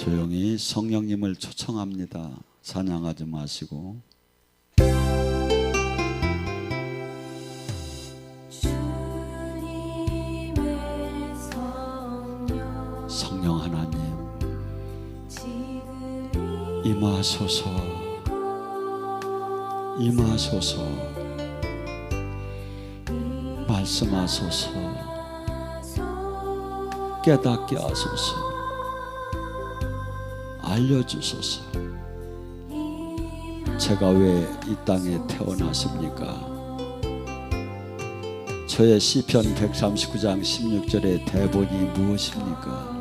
조용히 성령님을 초청합니다. 사냥하지 마시고. 성령 하나님 임하소서. 임하소서. 말씀하소서. 깨닫게 하소서 알려주소서 제가 왜 이 땅에 태어났습니까? 저의 시편 139장 16절의 대본이 무엇입니까?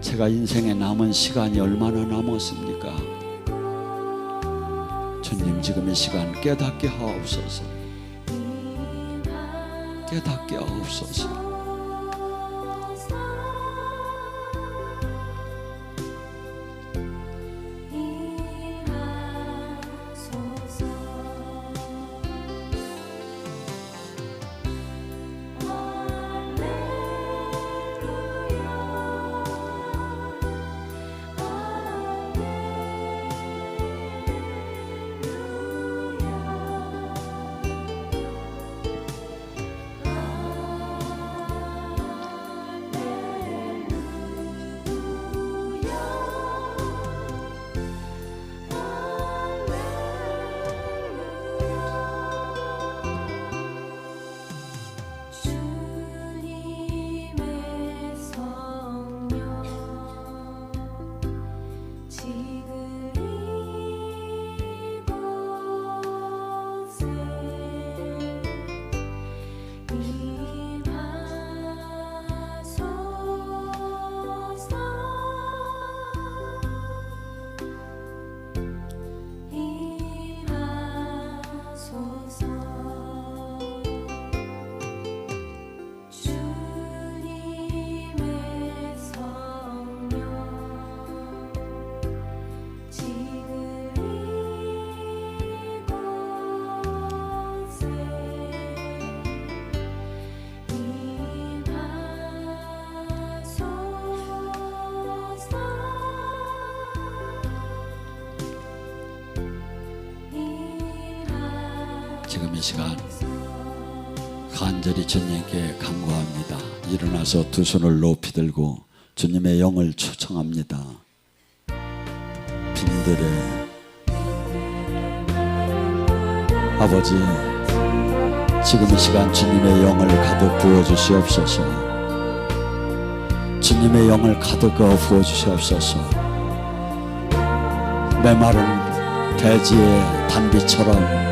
제가 인생에 남은 시간이 얼마나 남았습니까? 주님 지금 이 시간 깨닫게 하옵소서. 깨닫게 하옵소서. 지금 이 시간 간절히 주님께 간구합니다. 일어나서 두 손을 높이 들고 주님의 영을 초청합니다. 빈들에 아버지 지금 이 시간 주님의 영을 가득 부어 주시옵소서. 주님의 영을 가득 부어 주시옵소서. 메마른 대지의 단비처럼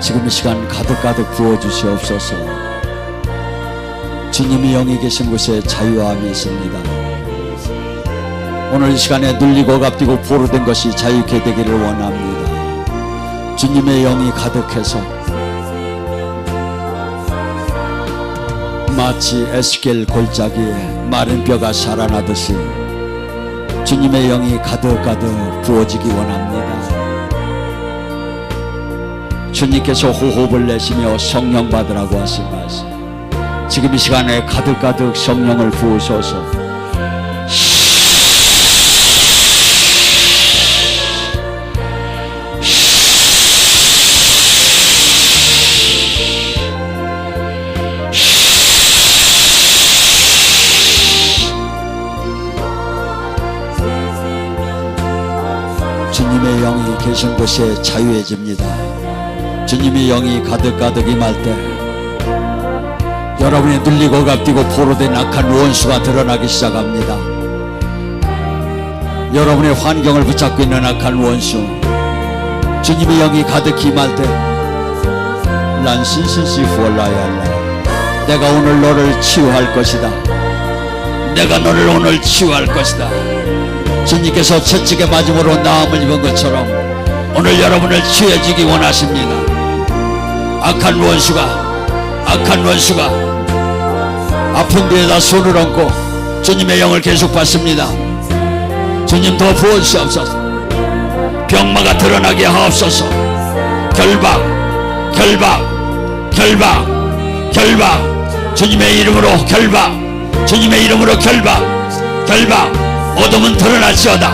지금 이 시간 가득가득 부어 주시옵소서. 주님이 영이 계신 곳에 자유함이 있습니다. 오늘 이 시간에 눌리고 갑디고 포로된 것이 자유케 되기를 원합니다. 주님의 영이 가득해서 마치 에스겔 골짜기에 마른 뼈가 살아나듯이 주님의 영이 가득가득 부어지기 원합니다. 주님께서 호흡을 내시며 성령 받으라고 하신 말씀. 지금 이 시간에 가득가득 성령을 부으셔서 주님의 영이 계신 곳에 자유해집니다. 주님의 영이 가득가득 임할 때 여러분이 눌리고 갑디고 포로된 악한 원수가 드러나기 시작합니다. 여러분의 환경을 붙잡고 있는 악한 원수 주님의 영이 가득히 임할 때난 신신시 후올라야라 내가 오늘 너를 치유할 것이다. 내가 너를 오늘 치유할 것이다. 주님께서 채찍에 맞음으로 나음을 입은 것처럼 오늘 여러분을 치유해주기 원하십니다. 악한 원수가 악한 원수가 아픈 데에다 손을 얹고 주님의 영을 계속 받습니다. 주님 더 부어주시옵소서. 병마가 드러나게 하옵소서. 결박, 결박, 결박, 결박. 주님의 이름으로 결박. 주님의 이름으로 결박. 결박 어둠은 드러날지어다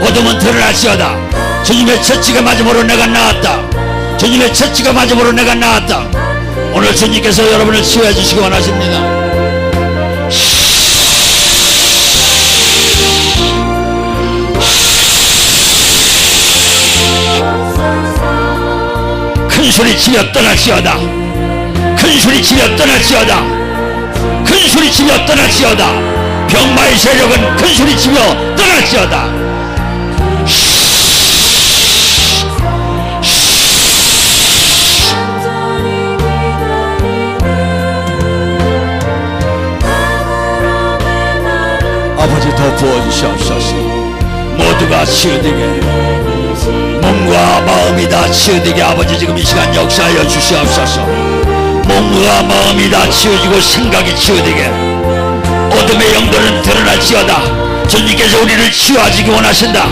어둠은 드러날지어다 주님의 처치가 맞음으로 내가 나았다 주님의 처치가 맞음으로 내가 나았다. 오늘 주님께서 여러분을 치유해 주시기 원하십니다. 큰 소리 치며 떠날지어다. 큰 소리 치며 떠날지어다. 큰 소리 치며 떠날지어다. 병마의 세력은 큰 소리 치며 떠날지어다 더 부어주시옵소서. 모두가 치유되게 몸과 마음이 다 치유되게 아버지 지금 이 시간 역사하여 주시옵소서. 몸과 마음이 다 치유지고 생각이 치유되게 어둠의 영들은 드러날지어다. 주님께서 우리를 치유하시기 원하신다.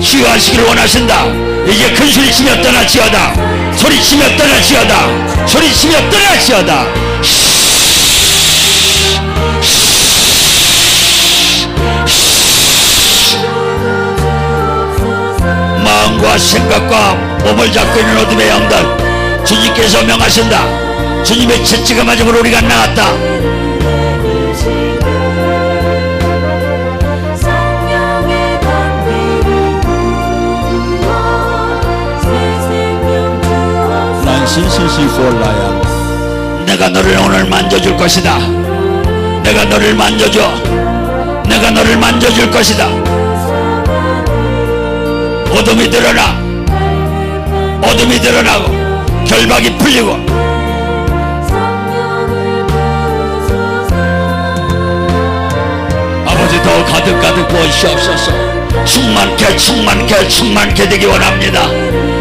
치유하시기를 원하신다. 이제 큰 소리 치며 떠날지어다. 소리 치며 떠날지어다. 소리 치며 떠날지어다 마음과 생각과 몸을 잡고 있는 어둠의 영들 주님께서 명하신다. 주님의 채찍가 맞음으로 우리가 폴라야 내가 너를 오늘 만져줄 것이다. 내가 너를 만져줘 내가 너를 만져줄 것이다. 어둠이 드러나. 어둠이 드러나고 결박이 풀리고. 아버지 더 가득 가득 부어주시옵소서. 충만케 충만케 충만케 되기 원합니다.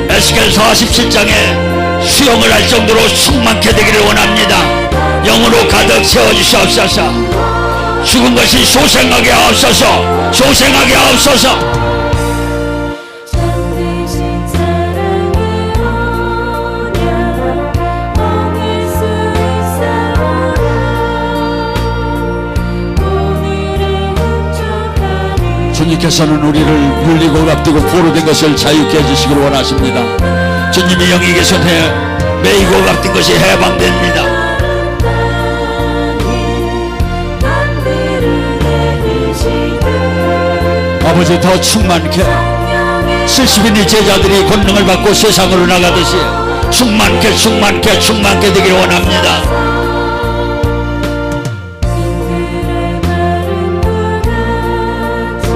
에스겔 47장에 수용을 할 정도로 충만케 되기를 원합니다. 영으로 가득 채워주시옵소서 죽은 것이 소생하게 하옵소서 소생하게 하옵소서. 주님께서는 우리를 물리고 납두고 포로된 것을 자유케 해주시길 원하십니다. 주님이 영이 계셔에 매이고 납된 것이 해방됩니다 아버지 더 충만케 70인의 제자들이 권능을 받고 세상으로 나가듯이 충만케 충만케 충만케 되기를 원합니다 그의 마른 불같이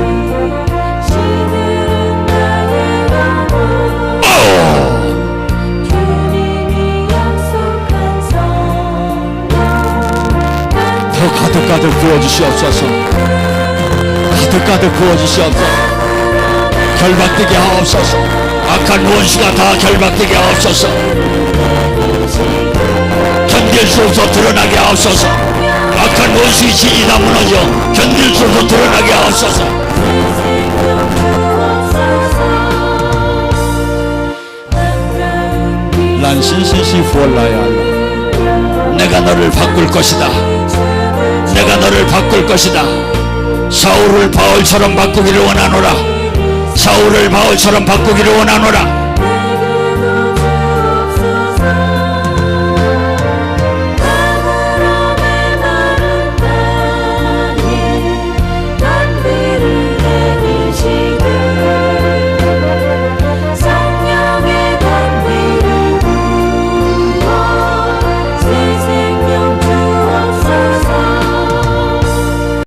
시들은 나의 영혼 오! 주님이 약속한 성령 더 가득 가득 부어주시옵소서 가득 가득 부어주시옵소서. 결박되게 하옵소서. 악한 원수가 다 결박되게 하옵소서. 견딜 수 없어 드러나게 하옵소서. 악한 원수의 진이 다 무너져 견딜 수 없어 드러나게 하옵소서. 난 신신시 후올라야 내가 너를 바꿀 것이다. 내가 너를 바꿀 것이다 사울을 바울처럼 바꾸기를 원하노라. 사울을 바울처럼 바꾸기를 원하노라